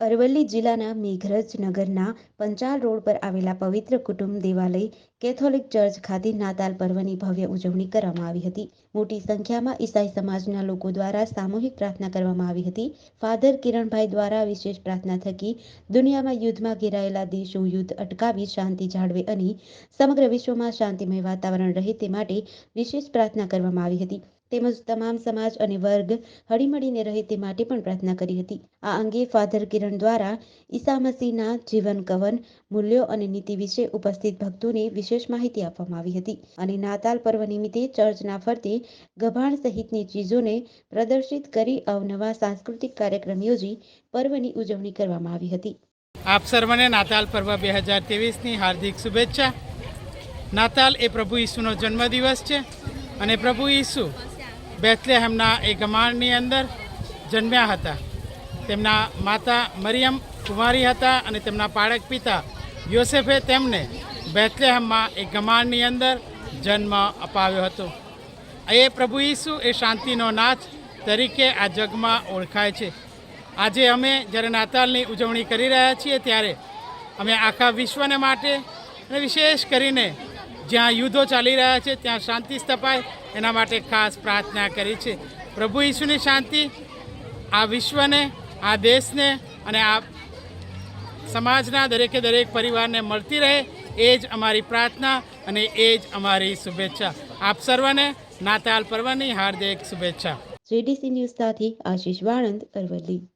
અરવલ્લી જિલ્લાના મેઘરજ નગરના પંચાલ રોડ પર આવેલા પવિત્ર કુટુંબ દેવાલય કેથોલિક ચર્ચ ખાતે નાતાલ પર્વની ભવ્ય ઉજવણી કરવામાં આવી હતી. મોટી સંખ્યામાં ઈસાઈ સમાજના લોકો દ્વારા સામૂહિક પ્રાર્થના કરવામાં આવી હતી. ફાધર કિરણભાઈ દ્વારા વિશેષ પ્રાર્થના થકી દુનિયામાં યુદ્ધમાં ઘેરાયેલા દેશો યુદ્ધ અટકાવી શાંતિ જાળવે અને સમગ્ર વિશ્વમાં શાંતિમય વાતાવરણ રહે તે માટે વિશેષ પ્રાર્થના કરવામાં આવી હતી. તેમજ તમામ સમાજ અને વર્ગ હળીમળીને રહે તે માટે પણ પ્રાર્થના કરી હતી. આ અંગે ફાધર કિરણ દ્વારા ઈસા મસીહના જીવન કવન, મૂલ્યો અને નીતિ વિશે ઉપસ્થિત ભક્તોને વિશેષ માહિતી આપવામાં આવી હતી અને નાતાલ પર્વ નિમિત્તે ચર્ચના ફરતે ગભાણ સહિતની ચીજોને પ્રદર્શિત કરી અવનવા સાંસ્કૃતિક કાર્યક્રમ યોજી પર્વની ઉજવણી કરવામાં આવી હતી. આપ સર્વને નાતાલ પર્વ બે હજાર ત્રેવીસની હાર્દિક શુભેચ્છા. નાતાલ એ પ્રભુ ઈસુનો જન્મદિવસ છે અને પ્રભુ ઈસુ બેથલેહેમના એ ગમાણની અંદર જન્મ્યા હતા. તેમના માતા મરિયમ કુમારી હતા અને તેમના પાળક પિતા યોસેફે તેમને બેથલેહેમમાં એ ગમાણની અંદર જન્મ અપાવ્યો હતો. એ પ્રભુ ઈસુ એ શાંતિનો નાથ તરીકે આ જગમાં ઓળખાય છે. આજે અમે જ્યારે નાતાલની ઉજવણી કરી રહ્યા છીએ ત્યારે અમે આખા વિશ્વને માટે અને વિશેષ કરીને જ્યાં યુદ્ધો ચાલી રહ્યા છે, ત્યાં શાંતિ સ્થપાય. એના માટે ખાસ પ્રાર્થના કરી છે. પ્રભુ ઈસુની શાંતિ આ વિશ્વને, આ દેશને અને આ સમાજના દરેકે દરેક પરિવારને મળતી રહે, એ જ અમારી પ્રાર્થના અને એ જ અમારી શુભેચ્છા. આપ સર્વને નાતાલ પર્વની હાર્દિક શુભેચ્છા. જેડીસી ન્યૂઝ સાથે આશીષ વાણંદ અરવલ્લી.